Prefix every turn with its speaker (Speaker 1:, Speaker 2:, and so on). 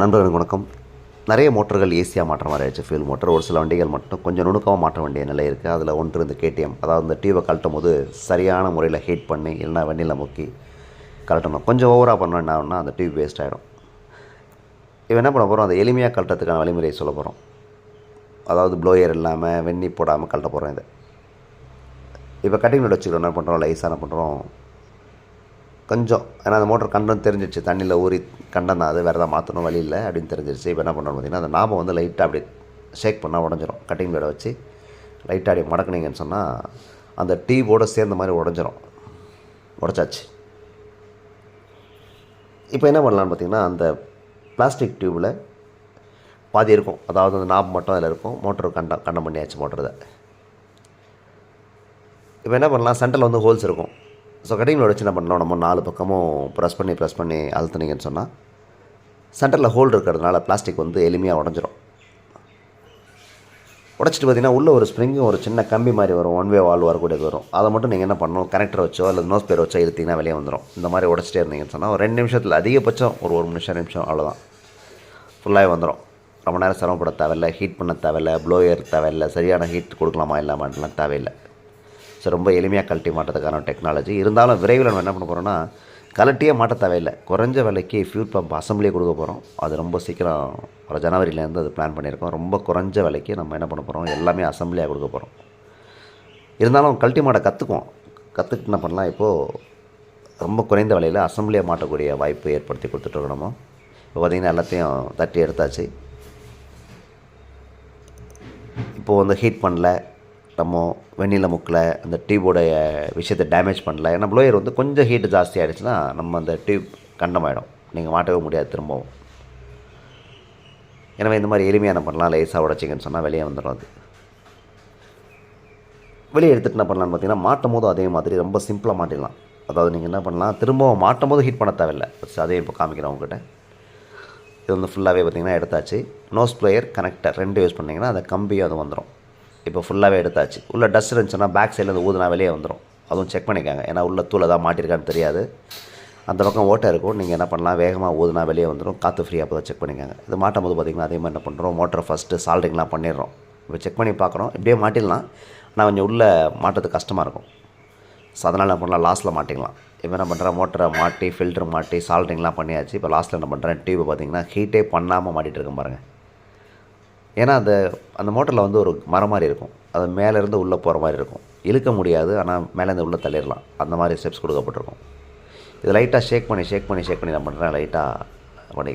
Speaker 1: நண்பர்களுக்கு வணக்கம். நிறைய மோட்டர்கள் ஈஸியாக மாற்ற மாதிரி ஆயிடுச்சு ஃபியூல் மோட்டர் ஒரு சில வண்டிகள் மட்டும் கொஞ்சம் நுணுக்கமாக மாற்ற வேண்டிய நிலை இருக்குது அதில் ஒன்று இந்த கேடிஎம் அதாவது இந்த டியூவை கழட்டும் போது சரியான முறையில் ஹீட் பண்ணி இல்லைனா வெண்ணில் முக்கி கழட்டணும். கொஞ்சம் ஓவராக பண்ணோம் என்ன ஆகும்னா அந்த டியூப் வேஸ்ட் ஆகிடும் இப்போ என்ன பண்ண போகிறோம் அதை எளிமையாக கழட்டத்துக்கான வழிமுறையை சொல்ல போகிறோம் அதாவது ப்ளோயர் இல்லாமல் வெண்ணி போடாமல் கழட்ட போகிறோம் இதை. இப்போ கட்டிங் நோட் வச்சுக்கிறோம். என்ன பண்ணுறோம் லைஸாக என்ன பண்ணுறோம் கொஞ்சம். ஏன்னா அந்த மோட்டர் கண்டம் தெரிஞ்சிருச்சு. தண்ணியில் ஊறி கண்டம் தான் அது. வேறு எதாவது மாற்றணும் வழி இல்லை அப்படின்னு தெரிஞ்சிருச்சு. இப்போ என்ன பண்ணணும் பார்த்தீங்கன்னா அந்த நாபம் வந்து லைட்டாக அப்படி ஷேக் பண்ணால் உடஞ்சிரும். கட்டிங் பிளேடை வச்சு லைட்டாக அப்படி மடக்குனீங்கன்னு சொன்னால் அந்த டீபோடு சேர்ந்த மாதிரி உடஞ்சிரும். உடச்சாச்சு. இப்போ என்ன பண்ணலான்னு பார்த்தீங்கன்னா அந்த பிளாஸ்டிக் டியூப்பில் பாதி இருக்கும். அதாவது அந்த நாப் மட்டும் அதில் இருக்கும். மோட்டர் கண்டம் கண்டம் பண்ணியாச்சு மோட்டர் இதை. இப்போ என்ன பண்ணலாம்? சென்டரில் வந்து ஹோல்ஸ் இருக்கும். ஸோ கட்டிங் வச்சு என்ன பண்ணலாம். நம்ம நாலு பக்கமும் ப்ரெஸ் பண்ணி ப்ரெஸ் பண்ணி அழுத்துனீங்கன்னு சொன்னால் சென்டரில் ஹோல் இருக்கிறதுனால பிளாஸ்டிக் வந்து எளிமையாக உடஞ்சிரும். உடச்சிட்டு பார்த்தீங்கன்னா உள்ளே ஒரு ஸ்ப்ரிங்கும் ஒரு சின்ன கம்பி மாதிரி வரும். ஒன் வே வால் வரக்கூடியது வரும். அதை மட்டும் நீங்கள் என்ன பண்ணணும்? கனெக்டர் வச்சோ இல்லை நோஸ் பேர் வச்சோ இழுத்திங்கன்னா வெளியே வந்துடும் இந்த மாதிரி உடச்சிட்டே இருந்தீங்கன்னு சொன்னால் ஒரு ரெண்டு நிமிஷத்தில் அதிகபட்சம் ஒரு ஒரு நிமிஷம் நிமிஷம் அவ்வளோதான் ஃபுல்லாகவே வந்துடும் ரொம்ப நேரம் சிரமப்பட தேவையில்லை. ஹீட் பண்ண தேவையில்லை. ப்ளோயர் தேவையில்லை. சரியான ஹீட் கொடுக்கலாமா இல்லாமான்லாம் தேவையில்லை. ஸோ ரொம்ப எளிமையாக கழட்டி மாட்டதுக்கான டெக்னாலஜி இருந்தாலும் விரைவில் நம்ம என்ன பண்ண போகிறோம்னா கழட்டியே மாட்ட தேவையில்லை. குறைஞ்ச விலைக்கு ஃபியூல் பம்ப் அசம்பிளியே கொடுக்க போகிறோம் அது ரொம்ப சீக்கிரம் ஒரு ஜனவரியிலேருந்து அது பிளான் பண்ணியிருக்கோம். ரொம்ப குறைஞ்ச விலைக்கு நம்ம என்ன பண்ண போகிறோம் எல்லாமே அசம்பிளியாக கொடுக்க போகிறோம் இருந்தாலும் கழட்டி மாட்ட கற்றுக்குவோம் கற்றுக்கிட்டு என்ன பண்ணலாம்? இப்போது ரொம்ப குறைந்த விலையில் அசம்பிளியாக மாட்டக்கூடிய வாய்ப்பு ஏற்படுத்தி கொடுத்துட்ருக்கோம் நம்ம. இப்போ பார்த்திங்கன்னா எல்லாத்தையும் தட்டி எடுத்தாச்சு. இப்போது வந்து ஹீட் பண்ணல. நம்ம வெண்ணில முக்கில் அந்த டியூபோடைய விஷயத்தை டேமேஜ் பண்ணல. ஏன்னா ப்ளோயர் வந்து கொஞ்சம் ஹீட்டு ஜாஸ்தி ஆகிடுச்சுன்னா நம்ம அந்த டியூப் கண்டமாயிடும். நீங்கள் மாட்டவே முடியாது திரும்பவும். எனவே இந்த மாதிரி எளிமையான பண்ணலாம்? லேசாக உடச்சிங்கன்னு சொன்னால் வெளியே வந்துடும் அது. வெளியே எடுத்துகிட்டு என்ன பண்ணலான்னு பார்த்தீங்கன்னா மாட்டும் போதும் அதே மாதிரி ரொம்ப சிம்பிளாக மாட்டிடலாம். அதாவது நீங்கள் என்ன பண்ணலாம்? திரும்பவும் மாட்டும் போது ஹீட் பண்ண தேவையில்லை. அதையும் இப்போ காமிக்கிறேன் உங்ககிட்ட. இது வந்து ஃபுல்லாகவே பார்த்தீங்கன்னா எடுத்தாச்சு. நோஸ் ப்ளேயர் கனெக்டர் ரெண்டு யூஸ் பண்ணிங்கன்னா அந்த கம்பியும் அது வந்துடும் இப்போ ஃபுல்லாகவே எடுத்தாச்சு. உள்ளே டஸ்ட் இருந்துச்சுன்னா பேக் சைடில் இருந்து ஊதுனா வெளியே வந்துடும் அதுவும் செக் பண்ணிக்காங்க. ஏன்னா உள்ள தூளை தான் மாட்டிருக்கான்னு தெரியாது. அந்த பக்கம் ஓட்டை இருக்கும். நீங்கள் என்ன பண்ணலாம்? வேகமாக ஊதுனா வெளியே வந்துடும் காற்று ஃப்ரீயாக அப்போ செக் பண்ணிக்காங்க. இது மாட்டும் போது பார்த்திங்கன்னா அதே மாதிரி என்ன பண்ணுறோம் மோட்டரை ஃபஸ்ட்டு சால்டிங்லாம் பண்ணிடுறோம். இப்போ செக் பண்ணி பார்க்குறோம். இப்படியே மாட்டிடலாம். ஆனால் கொஞ்சம் உள்ளே மாட்டுறது கஷ்டமாக இருக்கும். ஸோ அதனால் என்ன பண்ணலாம்? லாஸ்ட்டில் மாட்டிக்கலாம். இப்போ என்ன பண்ணுறேன் மோட்டரை மாட்டி ஃபில்டர் மாட்டி சால்ட்ரிங்லாம் பண்ணியாச்சு. இப்போ லாஸ்ட்டில் என்ன பண்ணுறேன் டியூபை பார்த்திங்கன்னா ஹீட்டே பண்ணாமல் மாட்டிகிட்டு இருக்கேன் பாருங்கள் ஏன்னா அந்த அந்த மோட்டரில் வந்து ஒரு மரம் மாதிரி இருக்கும். அது மேலேருந்து உள்ளே போகிற மாதிரி இருக்கும். இழுக்க முடியாது ஆனால் மேலேருந்து உள்ளே தள்ளிடலாம். அந்த மாதிரி ஸ்டெப்ஸ் கொடுக்கப்பட்டிருக்கும். இது லைட்டாக ஷேக் பண்ணி ஷேக் பண்ணி ஷேக் பண்ணி நான் பண்ணுறேன் லைட்டாக பண்ணி